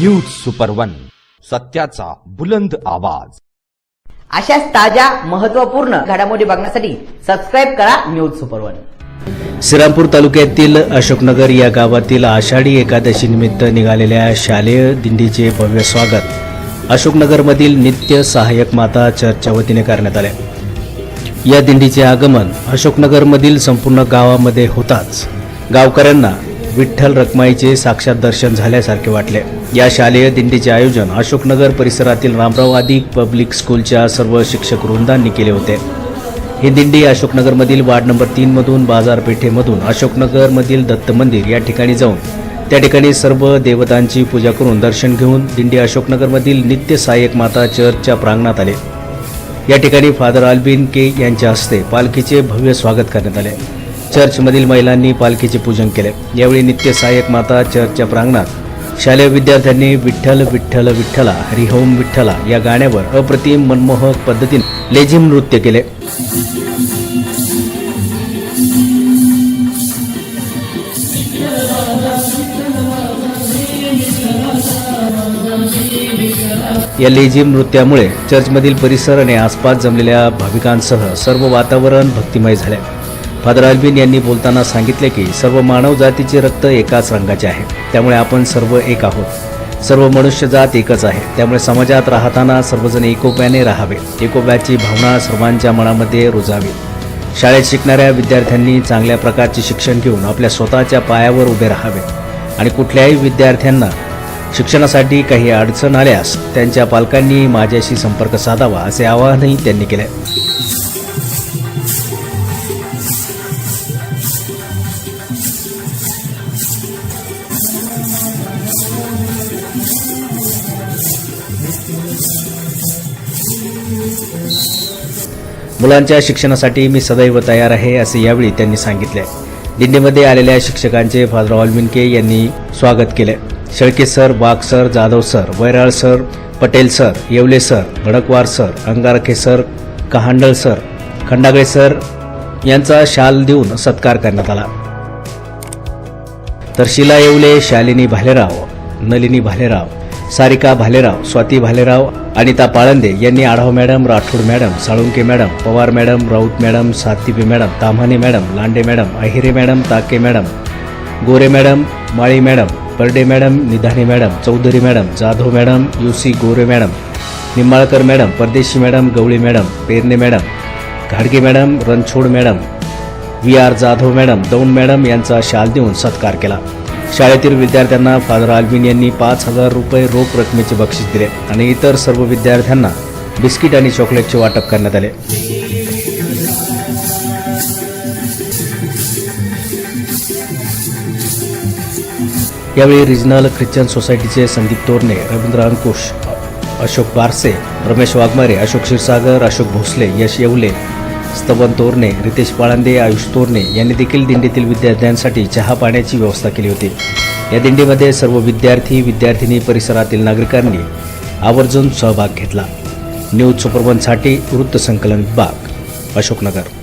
News super one सत्याचा बुलंद आवाज. अशाच ताज्या महत्त्वपूर्ण घडामोडी बघण्यासाठी सबस्क्राईब करा न्यूज सुपर वन श्रीरामपूर तालुक्यातील अशोकनगर या गावातील आषाढी एकादशी निमित्त निघालेल्या शालेय दिंडीचे भव्य स्वागत. अशोकनगरमधील नित्य सहाय्यक माता चर्चच्या वतीने करण्यात आले. या दिंडीचे आगमन अशोकनगरमधील संपूर्ण गावामध्ये होताच. गावकऱ्यांना विठ्ठल रखमाईचे साक्षात दर्शन झाल्यासारखे वाटले. या शालेय दिंडीचे आयोजन अशोकनगर परिसरातील रामरावदी पब्लिक स्कूलच्या सर्व शिक्षक वृंदांनी केले होते. ही दिंडी अशोकनगरमधील वार्ड नंबर तीनमधून बाजारपेठेमधून अशोकनगरमधील दत्त मंदिर या ठिकाणी जाऊन त्या ठिकाणी सर्व देवतांची पूजा करून दर्शन घेऊन दिंडी अशोकनगरमधील नित्य सहाय्यक माता चर्चच्या प्रांगणात आले. या ठिकाणी फादर आल्बिन के यांच्या हस्ते पालखीचे भव्य स्वागत करण्यात आले. चर्चमधील महिलांनी पालखीचे पूजन केले. यावेळी नित्य सहाय्यक माता चर्चच्या प्रांगणात शालेय विद्यार्थ्यांनी विठ्ठल विठ्ठल विठ्ठला हरिहोम विठ्ठला या गाण्यावर अप्रतिम मनमोहक पद्धतीने लेझिम नृत्य केले. या लेझिम नृत्यामुळे चर्चमधील परिसर आणि आसपास जमलेल्या भाविकांसह सर्व वातावरण भक्तिमय झाले. फादर अल्बिन यांनी बोलताना सांगितले की सर्व मानव जातीचे रक्त एकाच रंगाचे आहे. त्यामुळे आपण सर्व एक आहोत. सर्व मनुष्यजात एकच आहे. त्यामुळे समाजात राहताना सर्वजण एकोप्याने राहावे. एकोप्याची भावना सर्वांच्या मनामध्ये रुजावी. शाळेत शिकणाऱ्या विद्यार्थ्यांनी चांगल्या प्रकारचे शिक्षण घेऊन आपल्या स्वतःच्या पायावर उभे राहावे. आणि कुठल्याही विद्यार्थ्यांना शिक्षणासाठी काही अडचण आल्यास त्यांच्या पालकांनी माझ्याशी संपर्क साधावा असे आवाहनही त्यांनी केले. मुलांच्या शिक्षणासाठी मी सदैव तयार आहे असे यावेळी त्यांनी सांगितले. दिंडीमध्ये आलेल्या शिक्षकांचे फादर ऑलमिनके यांनी स्वागत केले. Shelke sir Baag sir Jadhav sir Vairal sir Patel sir Yewale sir Bhadakwar sir Angarkhe sir Kahandal sir Khandagale sir यांचा शाल देऊन सत्कार करण्यात आला. तर शिला येवले शालिनी भालेराव नलिनी भालेराव सारिका भालेराव स्वाती भालेराव अनिता पाळंदे यांनी Adhav madam Rathod madam Salunke madam Pawar madam Raut madam Satibe madam Tamhane madam Lande madam Ahire madam Take madam Gore madam Mali madam Barde madam Nidhane madam Chaudhari madam Jadhav madam U C Gore madam Nimbalkar madam Pardeshi madam Gawali madam Perane madam घाडगे madam Ranchhod madam V R Jadhav madam Daund madam यांचा शाल देऊन सत्कार केला. शाळेतील विद्यार्थ्यांना father Allwyn यांनी पाच हजार रुपये रोख रकमेचे बक्षीस दिले आणि इतर सर्व विद्यार्थ्यांना बिस्किट आणि चॉकलेटचे वाटप करण्यात आले. यावेळी रिजनल ख्रिश्चन सोसायटीचे संदीप तोरणे रवींद्र अंकुश अशोक बारसे रमेश वाघमारे अशोक क्षीरसागर अशोक भोसले यश येवले स्तवन तोरणे रितेश पाळंदे आयुष तोरणे यांनी देखील दिंडीतील विद्यार्थ्यांसाठी चहा पाण्याची व्यवस्था केली होती. या दिंडीमध्ये सर्व विद्यार्थी विद्यार्थिनी परिसरातील नागरिकांनी आवर्जून सहभाग घेतला. न्यूज सुपरवनसाठी वृत्तसंकलन विभाग अशोकनगर.